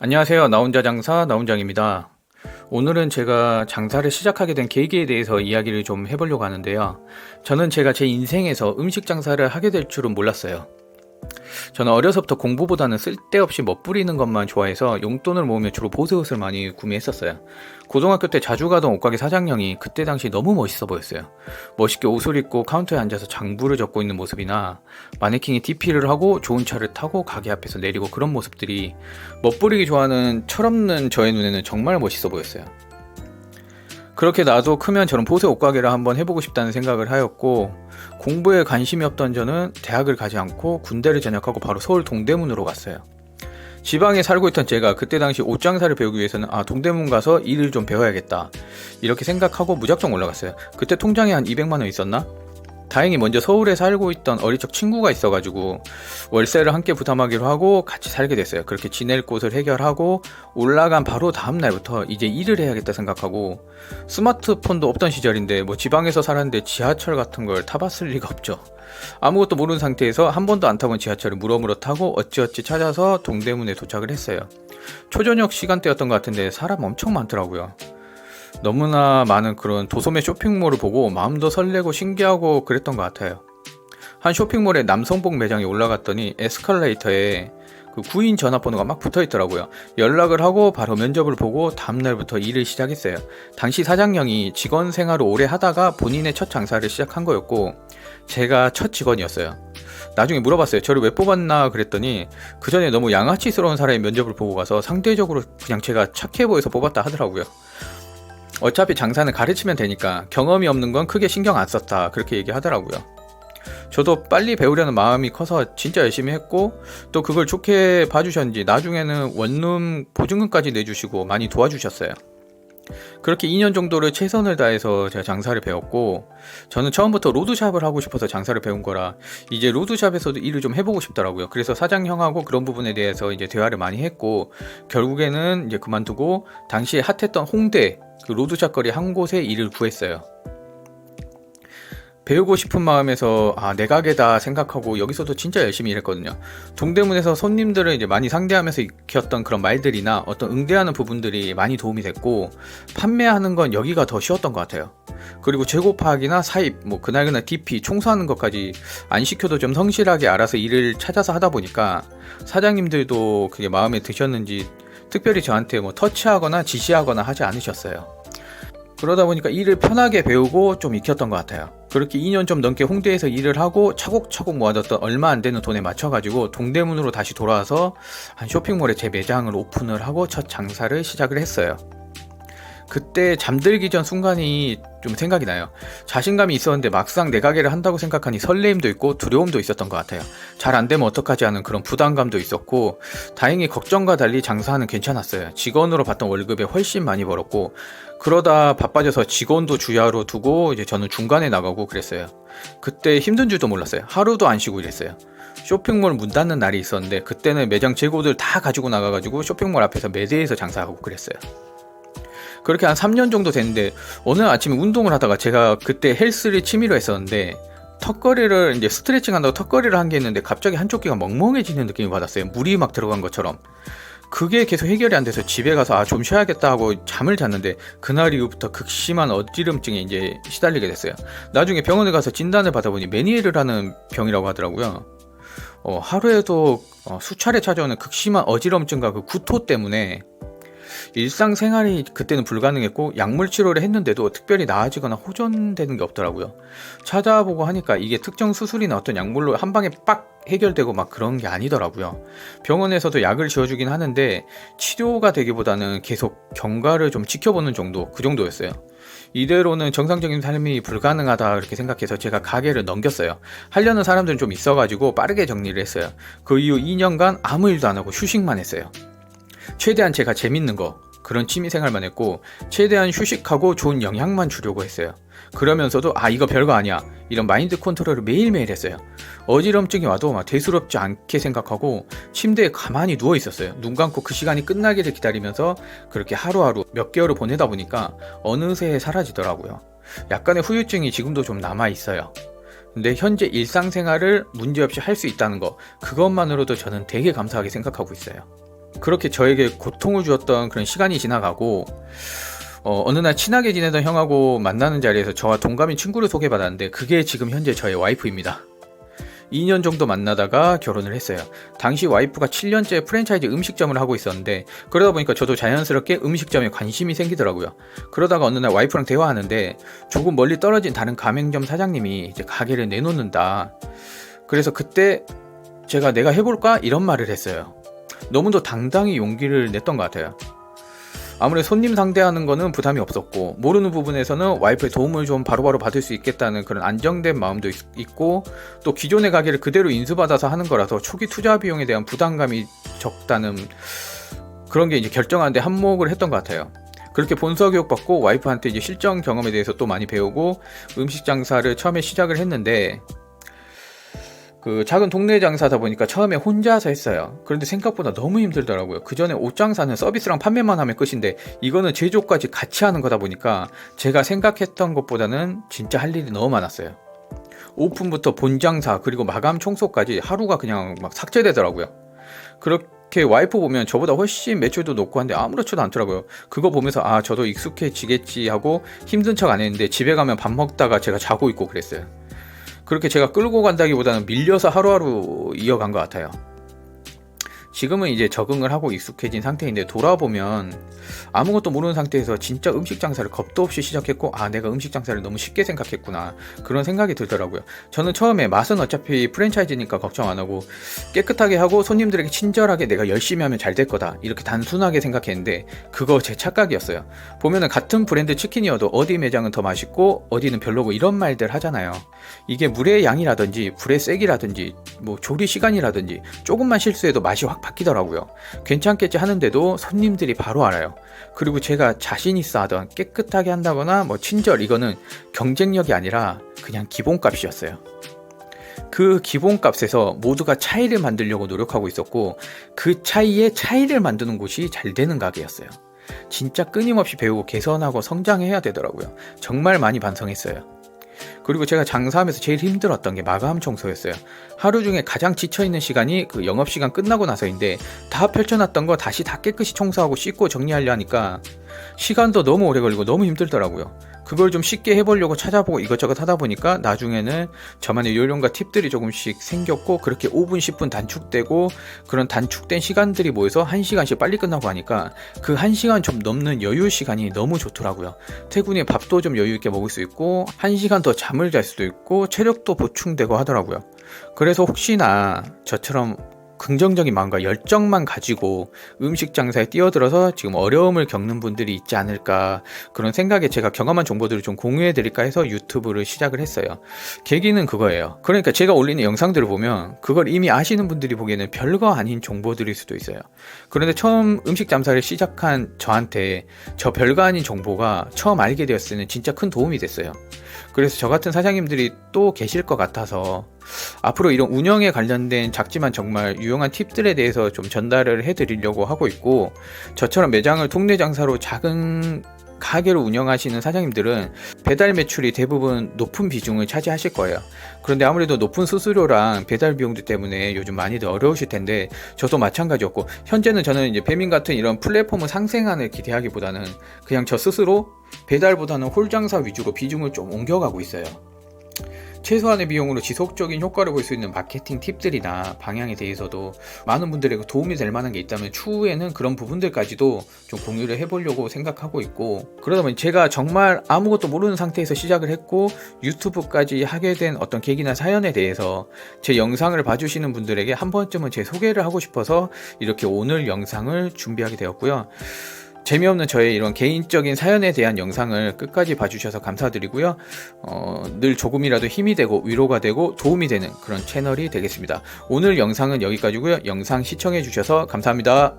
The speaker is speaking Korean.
안녕하세요. 나 혼자 장사 나훈장입니다. 오늘은 제가 장사를 시작하게 된 계기에 대해서 이야기를 좀 해보려고 하는데요. 저는 제가 제 인생에서 음식 장사를 하게 될 줄은 몰랐어요. 저는 어려서부터 공부보다는 쓸데없이 멋부리는 것만 좋아해서 용돈을 모으며 주로 보색옷을 많이 구매했었어요. 고등학교 때 자주 가던 옷가게 사장형이 그때 당시 너무 멋있어 보였어요. 멋있게 옷을 입고 카운터에 앉아서 장부를 적고 있는 모습이나 마네킹이 DP를 하고 좋은 차를 타고 가게 앞에서 내리고 그런 모습들이 멋부리기 좋아하는 철없는 저의 눈에는 정말 멋있어 보였어요. 그렇게 나도 크면 저런 보색 옷가게를 한번 해보고 싶다는 생각을 하였고 공부에 관심이 없던 저는 대학을 가지 않고 군대를 전역하고 바로 서울 동대문으로 갔어요. 지방에 살고 있던 제가 그때 당시 옷 장사를 배우기 위해서는 아 동대문 가서 일을 좀 배워야겠다 이렇게 생각하고 무작정 올라갔어요. 그때 통장에 한 200만 원 있었나? 다행히 먼저 서울에 살고 있던 어리적 친구가 있어가지고 월세를 함께 부담하기로 하고 같이 살게 됐어요. 그렇게 지낼 곳을 해결하고 올라간 바로 다음 날부터 이제 일을 해야겠다 생각하고 스마트폰도 없던 시절인데 뭐 지방에서 살았는데 지하철 같은 걸 타봤을 리가 없죠. 아무것도 모르는 상태에서 한 번도 안 타본 지하철을 무러무러 타고 어찌어찌 찾아서 동대문에 도착을 했어요. 초저녁 시간대였던 것 같은데 사람 엄청 많더라고요. 너무나 많은 그런 도소매 쇼핑몰을 보고 마음도 설레고 신기하고 그랬던 것 같아요. 한 쇼핑몰의 남성복 매장에 올라갔더니 에스컬레이터에 그 구인 전화번호가 막 붙어 있더라고요. 연락을 하고 바로 면접을 보고 다음날부터 일을 시작했어요. 당시 사장님이 직원 생활을 오래 하다가 본인의 첫 장사를 시작한 거였고, 제가 첫 직원이었어요. 나중에 물어봤어요. 저를 왜 뽑았나 그랬더니 그 전에 너무 양아치스러운 사람의 면접을 보고 가서 상대적으로 그냥 제가 착해 보여서 뽑았다 하더라고요. 어차피 장사는 가르치면 되니까 경험이 없는 건 크게 신경 안 썼다 그렇게 얘기하더라고요. 저도 빨리 배우려는 마음이 커서 진짜 열심히 했고 또 그걸 좋게 봐주셨는지 나중에는 원룸 보증금까지 내주시고 많이 도와주셨어요. 그렇게 2년 정도를 최선을 다해서 제가 장사를 배웠고 저는 처음부터 로드샵을 하고 싶어서 장사를 배운 거라 이제 로드샵에서도 일을 좀 해보고 싶더라고요. 그래서 사장 형하고 그런 부분에 대해서 이제 대화를 많이 했고 결국에는 이제 그만두고 당시에 핫했던 홍대 그 로드샵 거리 한 곳에 일을 구했어요. 배우고 싶은 마음에서 아 내 가게다 생각하고 여기서도 진짜 열심히 일했거든요. 동대문에서 손님들을 이제 많이 상대하면서 익혔던 그런 말들이나 어떤 응대하는 부분들이 많이 도움이 됐고 판매하는 건 여기가 더 쉬웠던 것 같아요. 그리고 재고 파악이나 사입, 뭐 그날그날 DP, 청소하는 것까지 안 시켜도 좀 성실하게 알아서 일을 찾아서 하다 보니까 사장님들도 그게 마음에 드셨는지 특별히 저한테 뭐 터치하거나 지시하거나 하지 않으셨어요. 그러다 보니까 일을 편하게 배우고 좀 익혔던 것 같아요. 그렇게 2년 좀 넘게 홍대에서 일을 하고 차곡차곡 모아뒀던 얼마 안 되는 돈에 맞춰가지고 동대문으로 다시 돌아와서 한 쇼핑몰에 제 매장을 오픈을 하고 첫 장사를 시작을 했어요. 그때 잠들기 전 순간이 좀 생각이 나요. 자신감이 있었는데 막상 내 가게를 한다고 생각하니 설레임도 있고 두려움도 있었던 것 같아요. 잘 안 되면 어떡하지 하는 그런 부담감도 있었고, 다행히 걱정과 달리 장사하는 괜찮았어요. 직원으로 받던 월급에 훨씬 많이 벌었고, 그러다 바빠져서 직원도 주야로 두고 이제 저는 중간에 나가고 그랬어요. 그때 힘든 줄도 몰랐어요. 하루도 안 쉬고 일했어요. 쇼핑몰 문 닫는 날이 있었는데 그때는 매장 재고들 다 가지고 나가가지고 쇼핑몰 앞에서 매대에서 장사하고 그랬어요. 그렇게 한 3년 정도 됐는데 어느 아침에 운동을 하다가 제가 그때 헬스를 취미로 했었는데 턱걸이를 이제 스트레칭 한다고 턱걸이를 한 게 있는데 갑자기 한쪽 귀가 멍멍해지는 느낌을 받았어요. 물이 막 들어간 것처럼. 그게 계속 해결이 안 돼서 집에 가서 아 좀 쉬어야겠다 하고 잠을 잤는데 그날 이후부터 극심한 어지럼증에 이제 시달리게 됐어요. 나중에 병원에 가서 진단을 받아보니 메니에르라는 병이라고 하더라고요. 어, 하루에도 어, 수차례 찾아오는 극심한 어지럼증과 그 구토 때문에 일상생활이 그때는 불가능했고 약물 치료를 했는데도 특별히 나아지거나 호전되는 게 없더라고요. 찾아보고 하니까 이게 특정 수술이나 어떤 약물로 한 방에 빡 해결되고 막 그런 게 아니더라고요. 병원에서도 약을 지어주긴 하는데 치료가 되기보다는 계속 경과를 좀 지켜보는 정도, 그 정도였어요. 이대로는 정상적인 삶이 불가능하다 이렇게 생각해서 제가 가게를 넘겼어요. 하려는 사람들은 좀 있어가지고 빠르게 정리를 했어요. 그 이후 2년간 아무 일도 안 하고 휴식만 했어요. 최대한 제가 재밌는 거 그런 취미 생활만 했고 최대한 휴식하고 좋은 영향만 주려고 했어요. 그러면서도 아 이거 별거 아니야 이런 마인드 컨트롤을 매일매일 했어요. 어지럼증이 와도 막 대수롭지 않게 생각하고 침대에 가만히 누워 있었어요. 눈 감고 그 시간이 끝나기를 기다리면서 그렇게 하루하루 몇 개월을 보내다 보니까 어느새 사라지더라고요. 약간의 후유증이 지금도 좀 남아 있어요. 근데 현재 일상생활을 문제없이 할 수 있다는 거 그것만으로도 저는 되게 감사하게 생각하고 있어요. 그렇게 저에게 고통을 주었던 그런 시간이 지나가고 어, 어느 날 친하게 지내던 형하고 만나는 자리에서 저와 동갑인 친구를 소개받았는데 그게 지금 현재 저의 와이프입니다. 2년 정도 만나다가 결혼을 했어요. 당시 와이프가 7년째 프랜차이즈 음식점을 하고 있었는데 그러다 보니까 저도 자연스럽게 음식점에 관심이 생기더라고요. 그러다가 어느 날 와이프랑 대화하는데 조금 멀리 떨어진 다른 가맹점 사장님이 이제 가게를 내놓는다. 그래서 그때 제가 내가 해볼까 이런 말을 했어요. 너무도 당당히 용기를 냈던 것 같아요. 아무래도 손님 상대하는 거는 부담이 없었고 모르는 부분에서는 와이프의 도움을 좀 바로바로 받을 수 있겠다는 그런 안정된 마음도 있, 고 또 기존의 가게를 그대로 인수받아서 하는 거라서 초기 투자 비용에 대한 부담감이 적다는 그런 게 이제 결정하는데 한몫을 했던 것 같아요. 그렇게 본서 교육 받고 와이프한테 이제 실전 경험에 대해서 또 많이 배우고 음식 장사를 처음에 시작을 했는데 그 작은 동네 장사다 보니까 처음에 혼자서 했어요. 그런데 생각보다 너무 힘들더라고요. 그 전에 옷 장사는 서비스랑 판매만 하면 끝인데 이거는 제조까지 같이 하는 거다 보니까 제가 생각했던 것보다는 진짜 할 일이 너무 많았어요. 오픈부터 본장사 그리고 마감 청소까지 하루가 그냥 막 삭제되더라고요. 그렇게 와이프 보면 저보다 훨씬 매출도 높고 한데 아무렇지도 않더라고요. 그거 보면서 아 저도 익숙해지겠지 하고 힘든 척 안 했는데 집에 가면 밥 먹다가 제가 자고 있고 그랬어요. 그렇게 제가 끌고 간다기보다는 밀려서 하루하루 이어간 것 같아요. 지금은 이제 적응을 하고 익숙해진 상태인데 돌아보면 아무것도 모르는 상태에서 진짜 음식 장사를 겁도 없이 시작했고 아 내가 음식 장사를 너무 쉽게 생각했구나 그런 생각이 들더라고요. 저는 처음에 맛은 어차피 프랜차이즈니까 걱정 안 하고 깨끗하게 하고 손님들에게 친절하게 내가 열심히 하면 잘 될 거다 이렇게 단순하게 생각했는데 그거 제 착각이었어요. 보면은 같은 브랜드 치킨이어도 어디 매장은 더 맛있고 어디는 별로고 이런 말들 하잖아요. 이게 물의 양이라든지 불의 세기라든지 뭐 조리 시간이라든지 조금만 실수해도 맛이 확 바뀌더라고요. 괜찮겠지 하는데도 손님들이 바로 알아요. 그리고 제가 자신 있어 하던 깨끗하게 한다거나 뭐 친절 이거는 경쟁력이 아니라 그냥 기본값이었어요. 그 기본값에서 모두가 차이를 만들려고 노력하고 있었고 그 차이에 차이를 만드는 곳이 잘 되는 가게였어요. 진짜 끊임없이 배우고 개선하고 성장해야 되더라고요. 정말 많이 반성했어요. 그리고 제가 장사하면서 제일 힘들었던 게 마감 청소였어요. 하루 중에 가장 지쳐있는 시간이 그 영업시간 끝나고 나서인데 다 펼쳐놨던 거 다시 다 깨끗이 청소하고 씻고 정리하려 하니까 시간도 너무 오래 걸리고 너무 힘들더라고요. 그걸 좀 쉽게 해보려고 찾아보고 이것저것 하다 보니까 나중에는 저만의 요령과 팁들이 조금씩 생겼고 그렇게 5분, 10분 단축되고 그런 단축된 시간들이 모여서 1시간씩 빨리 끝나고 하니까 그 1시간 좀 넘는 여유 시간이 너무 좋더라고요. 퇴근에 밥도 좀 여유 있게 먹을 수 있고 1시간 더 잠을 잘 수도 있고 체력도 보충되고 하더라고요. 그래서 혹시나 저처럼 긍정적인 마음과 열정만 가지고 음식 장사에 뛰어들어서 지금 어려움을 겪는 분들이 있지 않을까 그런 생각에 제가 경험한 정보들을 좀 공유해 드릴까 해서 유튜브를 시작을 했어요. 계기는 그거예요. 그러니까 제가 올리는 영상들을 보면 그걸 이미 아시는 분들이 보기에는 별거 아닌 정보들일 수도 있어요. 그런데 처음 음식 장사를 시작한 저한테 저 별거 아닌 정보가 처음 알게 되었을 때는 진짜 큰 도움이 됐어요. 그래서 저 같은 사장님들이 또 계실 것 같아서 앞으로 이런 운영에 관련된 작지만 정말 유용한 팁들에 대해서 좀 전달을 해드리려고 하고 있고 저처럼 매장을 동네 장사로 작은 가게를 운영하시는 사장님들은 배달 매출이 대부분 높은 비중을 차지하실 거예요. 그런데 아무래도 높은 수수료랑 배달 비용들 때문에 요즘 많이들 어려우실 텐데 저도 마찬가지였고 현재는 저는 이제 배민 같은 이런 플랫폼을 상생안을 기대하기보다는 그냥 저 스스로 배달보다는 홀 장사 위주로 비중을 좀 옮겨가고 있어요. 최소한의 비용으로 지속적인 효과를 볼 수 있는 마케팅 팁들이나 방향에 대해서도 많은 분들에게 도움이 될 만한 게 있다면 추후에는 그런 부분들까지도 좀 공유를 해보려고 생각하고 있고 그러다 보니 제가 정말 아무것도 모르는 상태에서 시작을 했고 유튜브까지 하게 된 어떤 계기나 사연에 대해서 제 영상을 봐주시는 분들에게 한 번쯤은 제 소개를 하고 싶어서 이렇게 오늘 영상을 준비하게 되었고요. 재미없는 저의 이런 개인적인 사연에 대한 영상을 끝까지 봐주셔서 감사드리고요. 어, 늘 조금이라도 힘이 되고 위로가 되고 도움이 되는 그런 채널이 되겠습니다. 오늘 영상은 여기까지고요. 영상 시청해 주셔서 감사합니다.